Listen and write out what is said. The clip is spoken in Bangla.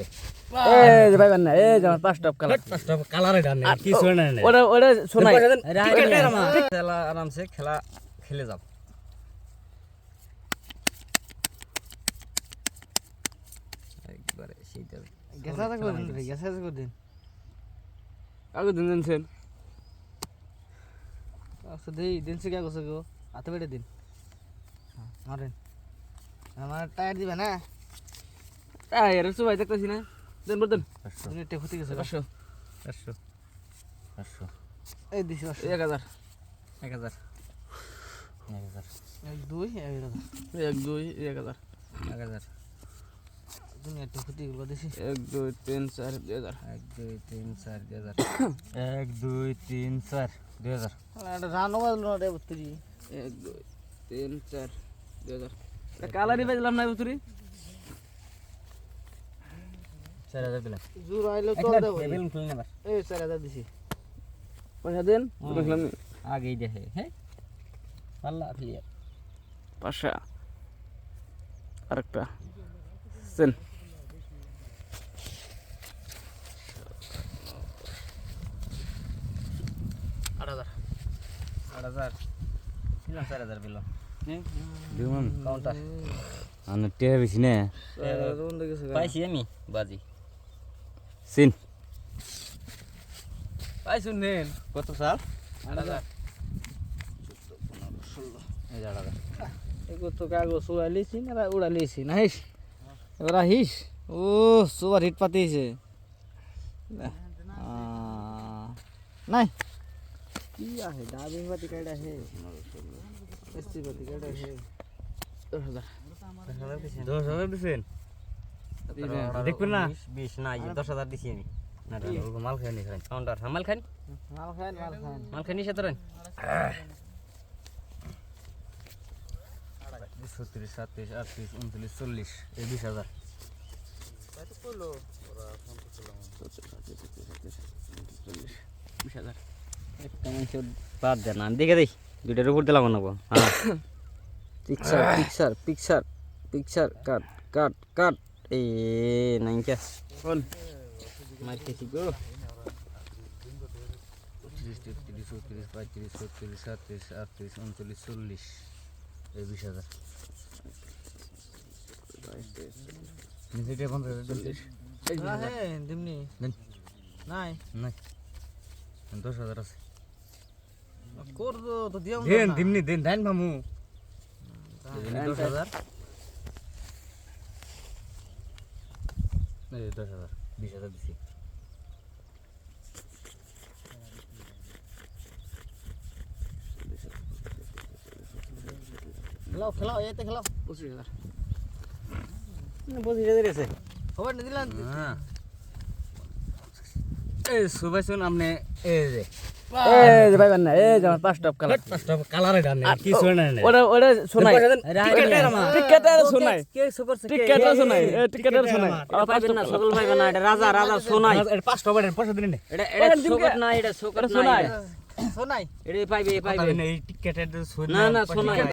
যে এই যে ভাইবেন না এই যে আমার পাঁচটা কালার পাঁচটা কালারে ডান নেই কিছু না নেই। ওটা ওটা শোনাই খেলা আরামসে খেলা খেলে যাও। একবারে সেইটা গেছা করে দিন রে গেছা করে দিন আগে দিন দিনছেন আচ্ছা দেই দিন সে কে গেছে গো। হাতে বেড়ে দিন। মারেন। আমার টায়ার দিবে না? এই এর সবাই দেখতেছি না। দেন বলতেন পাঁচশো তুমি টেক গেছে পাঁচশো পাঁচশো পাঁচশো এই দিছি পাঁচশো। এক হাজার। এক হাজার। এক হাজার। এক দুই এক হাজার। এক দুই এক হাজার। এক হাজার। একটা ক্ষতি করব দিছি। এক দুই তিন চার দুই হাজার। এক দুই তিন চার দুই হাজার। এক দুই তিন চার দুই হাজার। রান বাজলো রে তুই এক দুই তিন চার দুই হাজার। কালারই বেজলাম না বুতুরি চার হাজার দিলাম। জোর আইলো চল দেবো বেলুন খুলে নেবার এই চার হাজার দিছি। পয়সা দেন দেখলাম আগেই দেখে হ্যাঁ পাল্লা ক্লিয়ার পাঁচশো আরেকটা। সেন আট হাজার। আট হাজার। দিলাম চার হাজার পেলাম হ্যাঁ দিলাম কাউন্টার। আমি টেয়া বেশি না। চার হাজার বন্ধ গেছে গা। পাইছি আমি বাজি। সিন পাইছুন নেন কত সাল আট হাজার এই আট হাজার এগুলো তো কাগজ উড়ালিছি না উড়ালিছি না হিস এবার আহিস ও সুপার হিট পাতিছে নাই কি আছে ডাবিং পাতি কাটা হে এসটি পাতি কাটা হে দশ হাজার দশ হাজার দিছেন দেখবেন না? বিশ না দশ হাজার দিছি আমি। না না, না, ওরকম মাল খাই নি খাই কাউন্টার মাল খান মাল খান মাল খান মাল খাই নি তোরেন ছত্রিশ সাতত্রিশ আটত্রিশ উনত্রিশ চল্লিশ এই বিশ হাজার। বাদ দেন আমি দেখে দেই দুইটার উপর দিলাম না হ্যাঁ। Picture picture picture picture cut cut cut. এই নাইনকা কোন মার খেয়েছি গো পঁচিশ তেত্রিশ চৌত্রিশ পঁয়ত্রিশ ছত্রিশ সাতত্রিশ আটত্রিশ উনচল্লিশ চল্লিশ এই বিশ হাজার হ্যাঁ নাই নাই দশ হাজার আছে করব তো দিও দেন দিমনি দেন দেন মামু দশ হাজার এই দশ হাজার বিশ হাজার দিছি। খেলাও খেলাও এতে খেলাও। পঁচিশ হাজার। পঁচিশ হাজার আছে খবর না দিলাম। হ্যাঁ। এই সুবাইছুন আপনি এই যে। শোনাই। না না এটা রাজা রাজা সোনাই এটা পাঁচটা বাড়েন পয়সা দিন এটা এটা সোকত না এটা সোকত না সোনাই এটা। শোনাই।